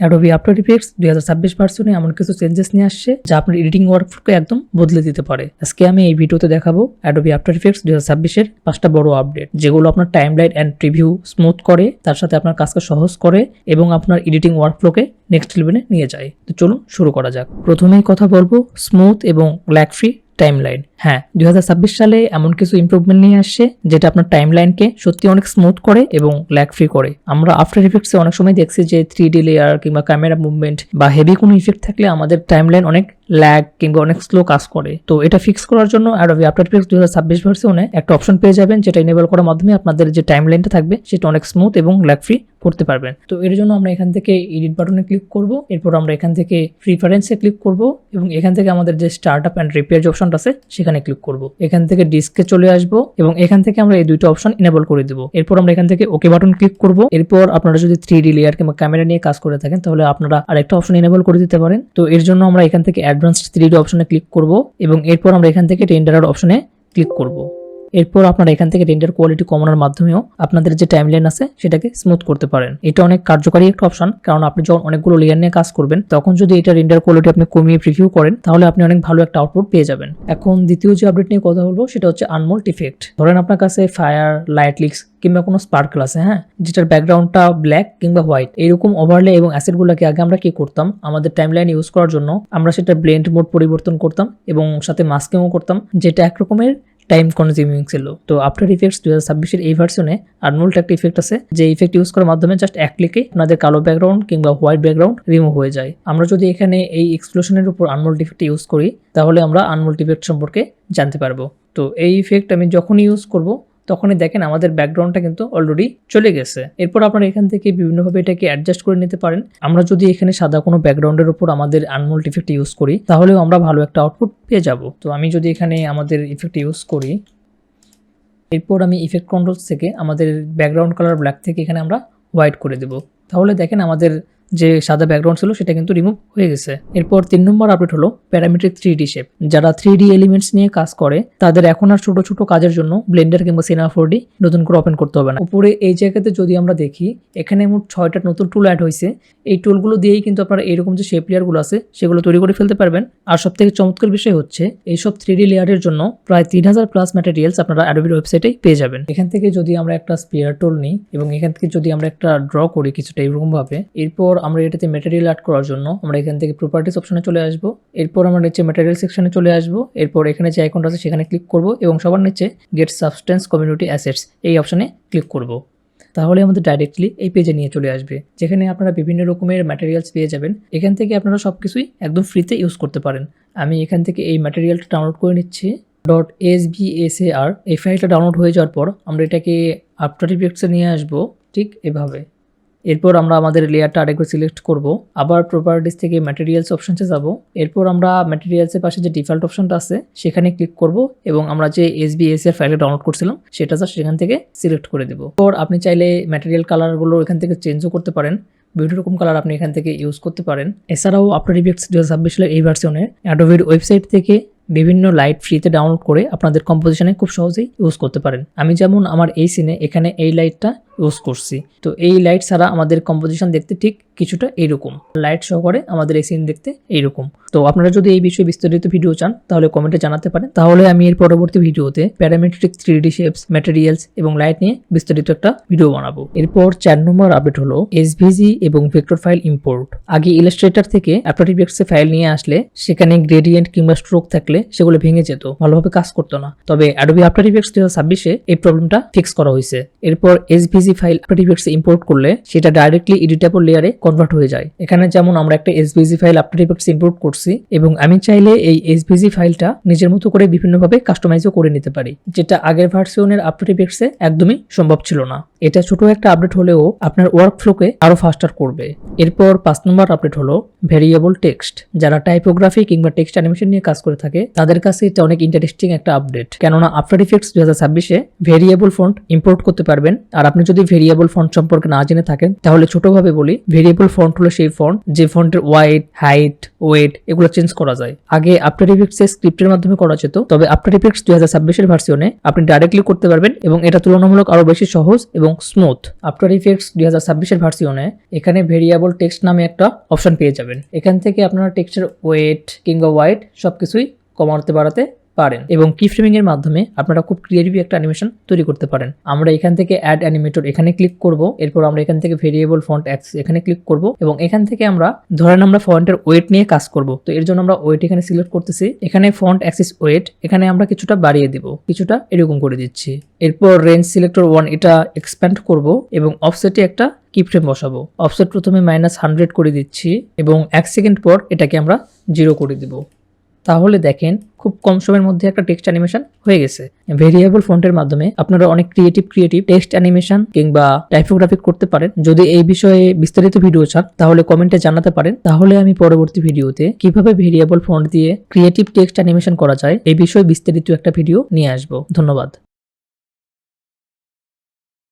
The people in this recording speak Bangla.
অ্যাডোবি আফটার ইফেক্টস দুই হাজার ছাব্বিশ ভার্সনে এমন কিছু চেঞ্জেস নিয়ে আসছে যা আপনার এডিটিং ওয়ার্কফ্লোকে একদম বদলে দিতে পারে। আজকে আমি এই ভিডিওতে দেখাবো অ্যাডোবি আফটার ইফেক্টস দুই হাজার ছাব্বিশের পাঁচটা বড় আপডেট যেগুলো আপনার টাইমলাইন অ্যান্ড প্রিভিউ স্মুথ করে, তার সাথে আপনার কাজকে সহজ করে এবং আপনার এডিটিং ওয়ার্কফ্লোকে নেক্সট লেভেলে নিয়ে যায়। তো চলুন শুরু করা যাক। প্রথমেই কথা বলব স্মুথ এবং ল্যাক ফ্রি টাইমলাইন হ্যাঁ দু হাজার ছাব্বিশ সালে এমন কিছু ইমপ্রুভমেন্ট নিয়ে আসছে যেটা আপনার টাইমলাইনকে সত্যি অনেক স্মুথ করে এবং ল্যাক ফ্রি করে। আমরা আফটার ইফেক্টসে অনেক সময় দেখছি যে থ্রি ডি লেয়ার কিংবা ক্যামেরা মুভমেন্ট বা হেভি কোনো ইফেক্ট থাকলে আমাদের টাইমলাইন অনেক ল্যাগ কিংবা অনেক স্লো কাজ করে। তো এটা ফিক্স করার জন্য অ্যাডোবি আফটার ইফেক্টস দুই হাজার ছাব্বিশ একটা অপশন পেয়ে যাবেন, যেটা ইনেবল করার মাধ্যমে আপনাদের যে টাইমলাইনটা থাকবে, সেটা অনেক স্মুথ এবং ল্যাগ ফ্রি করতে পারবেন। তো এর জন্য আমরা এখান থেকে এডিট বাটনে ক্লিক করব। এরপর আমরা এখান থেকে প্রিফারেন্সে ক্লিক করব এবং এখান থেকে আমাদের যে স্টার্ট আপ অ্যান্ড রিপেয়ার যে অপশনটা আছে, সেখানে ক্লিক করব। এখান থেকে ডিস্কে চলে আসব এবং এখান থেকে আমরা এই দুইটা অপশন ইনেবল করে দেব। এরপর আমরা এখান থেকে ওকে বাটন ক্লিক করব। এরপর আপনারা যদি থ্রি ডি লেয়ার কিংবা ক্যামেরা নিয়ে কাজ করে থাকেন, তাহলে আপনারা আরেকটা অপশন ইনেবল করে দিতে পারেন। তো এর জন্য আমরা এখান থেকে অ্যাডভান্সড থ্রি ডি অপশনে ক্লিক করব এবং এরপর আমরা এখান থেকে রেন্ডার অপশনে ক্লিক করব। এরপর আপনারা এখান থেকে রেন্ডার কোয়ালিটি কমানোর মাধ্যমেও আপনাদের যে টাইমলাইন আছে সেটাকে স্মুথ করতে পারেন। এটা অনেক কার্যকারী একটা অপশন কারণ আপনি যখন অনেকগুলো লেয়ার নিয়ে কাজ করবেন, তখন যদি এটা রেন্ডার কোয়ালিটি আপনি কমিয়ে প্রিভিউ করেন, তাহলে আপনি অনেক ভালো একটা আউটপুট পেয়ে যাবেন। এখন দ্বিতীয় যে আপডেট নিয়ে কথা বলব, সেটা হচ্ছে আনমোল্ট ইফেক্ট ধরেন আপনার কাছে ফায়ার লাইট লিক্স কিংবা কোনো স্পার্কল আছে হ্যাঁ? যেটার ব্যাকগ্রাউন্ডটা ব্ল্যাক কিংবা হোয়াইট এরকম ওভারলে এবং অ্যাসিডগুলোকে আগে আমরা কি করতাম? আমাদের টাইমলাইন ইউজ করার জন্য আমরা সেটা ব্লেন্ড মোড পরিবর্তন করতাম এবং সাথে মাস্কিংও করতাম, যেটা একরকমের টাইম কনজিউমিং ছিল। তো আফটার ইফেক্টস দু হাজার ছাব্বিশের এই ভার্সনে আর্নোল্ড একটা ইফেক্ট আছে, যে ইফেক্ট ইউজ করার মাধ্যমে জাস্ট এক ক্লিকে আপনাদের কালো ব্যাকগ্রাউন্ড কিংবা হোয়াইট ব্যাকগ্রাউন্ড রিমুভ হয়ে যায়। আমরা যদি এখানে এই এক্সপ্লোশনের উপর আর্নোল্ড ইফেক্ট ইউজ করি, তাহলে আমরা আর্নোল্ড ইফেক্ট সম্পর্কে জানতে পারব। তো এই ইফেক্ট আমি যখনই ইউজ করব তখনই দেখেন আমাদের ব্যাকগ্রাউন্ডটা কিন্তু অলরেডি চলে গেছে। এরপর আপনারা এখান থেকে বিভিন্নভাবে এটাকে অ্যাডজাস্ট করে নিতে পারেন। আমরা যদি এখানে সাদা কোনো ব্যাকগ্রাউন্ডের উপর আমাদের আনমোল্ট ইফেক্ট ইউজ করি, তাহলেও আমরা ভালো একটা আউটপুট পেয়ে যাব। তো আমি যদি এখানে আমাদের ইফেক্ট ইউজ করি, এরপর আমি ইফেক্ট কন্ট্রোলস থেকে আমাদের ব্যাকগ্রাউন্ড কালার ব্ল্যাক থেকে এখানে আমরা হোয়াইট করে দেব। তাহলে দেখেন আমাদের যে সাদা ব্যাকগ্রাউন্ড ছিল সেটা কিন্তু রিমুভ হয়ে গেছে। এরপর তিন নম্বর আপডেট হলো প্যারামিট্রিক থ্রি ডি শেপ যারা থ্রি ডি এলিমেন্টস নিয়ে কাজ করে, তাদের এখন আর ছোট ছোট কাজের জন্য ব্লেন্ডার কিংবা সিনেমা ফোর ডি নতুন করে ওপেন করতে হবে না। উপরে এই জায়গাতে যদি আমরা দেখি, এখানে মোট ছয়টা নতুন টুল অ্যাড হয়েছে। এই টুলগুলো দিয়েই কিন্তু আপনারা এরকম যে শেপ লেয়ারগুলো আছে, সেগুলো তৈরি করে ফেলতে পারবেন। আর সব থেকে চমৎকার বিষয় হচ্ছে, এইসব থ্রি ডি লেয়ারের জন্য প্রায় তিন হাজার প্লাস ম্যাটেরিয়ালস আপনারা অ্যাডোবির ওয়েবসাইটে পেয়ে যাবেন। এখান থেকে যদি আমরা একটা স্পিয়ার টুল নিই এবং এখান থেকে যদি আমরা একটা ড্র করি কিছুটা এরকম ভাবে এরপর আমরা এটাতে ম্যাটেরিয়াল অ্যাড করার জন্য আমরা এখান থেকে প্রপার্টিস অপশনে চলে আসব। এরপর আমরা নিচে ম্যাটেরিয়াল সেকশনে চলে আসব। এরপর এখানে যে আইকনটা আছে সেখানে ক্লিক করব এবং সবার নিচে গেট সাবস্টেন্স কমিউনিটি অ্যাসেটস এই অপশনে ক্লিক করব। তাহলে আমাদের ডাইরেক্টলি এই পেজে নিয়ে চলে আসবে, যেখানে আপনারা বিভিন্ন রকমের ম্যাটেরিয়ালস পেয়ে যাবেন। এখান থেকে আপনারা সব কিছুই একদম ফ্রিতে ইউজ করতে পারেন। আমি এখান থেকে এই ম্যাটেরিয়ালটা ডাউনলোড করে নিচ্ছি। Dot S B S A R এই ফাইলটা ডাউনলোড হয়ে যাওয়ার পর আমরা এটাকে আফটার ইফেক্টসে নিয়ে আসব, ঠিক এভাবে। এরপর আমরা আমাদের লেয়ারটা আরেকবার সিলেক্ট করব। আবার প্রপার্টিস থেকে ম্যাটেরিয়ালস অপশনসে যাব। এরপর আমরা ম্যাটেরিয়ালসের পাশে যে ডিফল্ট অপশনটা আছে, সেখানে ক্লিক করব এবং আমরা যে এস বি এস এর ফাইলটা ডাউনলোড করছিলাম, সেটা জাস্ট সেখান থেকে সিলেক্ট করে দেব। এরপর আপনি চাইলে ম্যাটেরিয়াল কালারগুলো এখান থেকে চেঞ্জও করতে পারেন। বিভিন্ন রকম কালার আপনি এখান থেকে ইউজ করতে পারেন। এছাড়াও আফটার ইফেক্টস দু হাজার এই ভার্সনে অ্যাডোবির ওয়েবসাইট থেকে বিভিন্ন লাইট ফ্রিতে ডাউনলোড করে আপনাদের কম্পোজিশনে খুব সহজেই ইউজ করতে পারেন। আমি যেমন আমার এই সিনে এখানে এই লাইটটা ইউজ করছি। তো এই লাইট ছাড়া আমাদের কম্পোজিশন দেখতে ঠিক কিছুটা এইরকম লাইট সহকারে আমাদের এই সিন দেখতে এইরকম তো আপনারা যদি এই বিষয়ে বিস্তারিত ভিডিও চান, তাহলে কমেন্টে জানাতে পারেন। তাহলে আমি এর পরবর্তী ভিডিওতে parametric three D shapes materials এবং লাইট নিয়ে বিস্তারিত একটা ভিডিও বানাবো। এরপর চার নম্বর আপডেট হলো এসভিজি এবং ভেক্টর ফাইল ইম্পোর্ট আগে ইলাস্ট্রেটর থেকে অ্যাপ্টার ইফেক্টসে ফাইল নিয়ে আসলে সেখানে গ্রেডিয়েন্ট কিংবা স্ট্রোক থাকলে সেগুলো ভেঙে যেত, ভালোভাবে কাজ করতো না। তবে অ্যাডোবি আফটার ইফেক্টস দু হাজার ছাব্বিশে এই প্রবলেমটা ফিক্স করা হয়েছে। এরপর SVG file After Effects import করলে সেটা ডাইরেক্টলি এডিটেবল লেয়ারে কনভার্ট হয়ে যায়। এখানে যেমন আমরা একটা SVG file After Effects import করছি এবং আমি চাইলে এই এসভিজি ফাইলটা নিজের মতো করে বিভিন্নভাবে কাস্টমাইজও করে নিতে পারি, যেটা আগের ভার্সনের আফটার ইফেক্টসে একদমই সম্ভব ছিল না। এটা ছোট একটা আপডেট হলেও আপনার ওয়ার্ক ফ্লোকে আরও ফাস্টার করবে। এরপর পাঁচ নম্বর আপডেট হলো ভেরিয়েবল টেক্সট যারা টাইপোগ্রাফি কিংবা টেক্সট অ্যানিমেশন নিয়ে কাজ করে থাকে, তাদের কাছে এটা অনেক ইন্টারেস্টিং একটা আপডেট কেননা আফটার ইফেক্টস দু হাজার ছাব্বিশে ভেরিয়েবল ফন্ট ইম্পোর্ট করতে পারবেন, আর আপনি যদি ভেরিয়েবল ফন্ট সম্পর্কে না জেনে থাকেন, তাহলে ছোটভাবে বলি ভেরিয়েবল ফন্ট হলো সেই ফন্ট যে ফন্টের ওয়াইড হাইট ওয়েট এগুলো চেঞ্জ করা যায়। আগে আফটার ইফেক্টস এর স্ক্রিপ্টের মাধ্যমে করা যেত, তবে আফটার ইফেক্টস দুই হাজার ছাব্বিশের ভার্সনে আপনি ডাইরেক্টলি করতে পারবেন এবং এটা তুলনামূলক আরও বেশি সহজ এবং স্মুথ আফটার ইফেক্টস দুই হাজার ছাব্বিশের ভার্সনে এখানে ভেরিয়েবল টেক্সট নামে একটা অপশন পেয়ে যাবেন। এখান থেকে আপনারা টেক্সটের ওয়েট কিংবা ওয়াইড সবকিছুই কমাতে বাড়াতে পারেন এবং কি ফ্রেমিং এর মাধ্যমে আপনারা খুব ক্রিয়েটিভ একটা অ্যানিমেশন তৈরি করতে পারেন। আমরা এখান থেকে অ্যাড অ্যানিমেটর এখানে ক্লিক করব, এরপর আমরা এখান থেকে ভেরিয়েবল ফন্ট অ্যাক্সেস এখানে ক্লিক করব এবং এখান থেকে আমরা, ধরেন আমরা ফন্টের ওয়েট নিয়ে কাজ করব। তো এর জন্য আমরা ওয়েট এখানে সিলেক্ট করতেছি। এখানে ফন্ট অ্যাক্সিস ওয়েট এখানে আমরা কিছুটা বাড়িয়ে দিব, কিছুটা এরকম করে দিচ্ছি। এরপর রেঞ্জ সিলেক্টর ওয়ান এটা এক্সপ্যান্ড করব এবং অফসেটে একটা কি ফ্রেম বসাবো। অফসেট প্রথমে মাইনাস হান্ড্রেড করে দিচ্ছি এবং এক সেকেন্ড পর এটাকে আমরা জিরো করে দিব। তাহলে দেখেন খুব কম সময়ের মধ্যে একটা টেক্সট অ্যানিমেশন হয়ে গেছে। ভেরিয়েবল ফন্টের মাধ্যমে আপনারা অনেক ক্রিয়েটিভ ক্রিয়েটিভ টেক্সট অ্যানিমেশন কিংবা টাইপোগ্রাফিক করতে পারেন। যদি এই বিষয়ে বিস্তারিত ভিডিও চান, তাহলে কমেন্টে জানাতে পারেন। তাহলে আমি পরবর্তী ভিডিওতে কীভাবে ভেরিয়েবল ফন্ট দিয়ে ক্রিয়েটিভ টেক্সট অ্যানিমেশন করা যায়, এই বিষয়ে বিস্তারিত একটা ভিডিও নিয়ে আসব। ধন্যবাদ।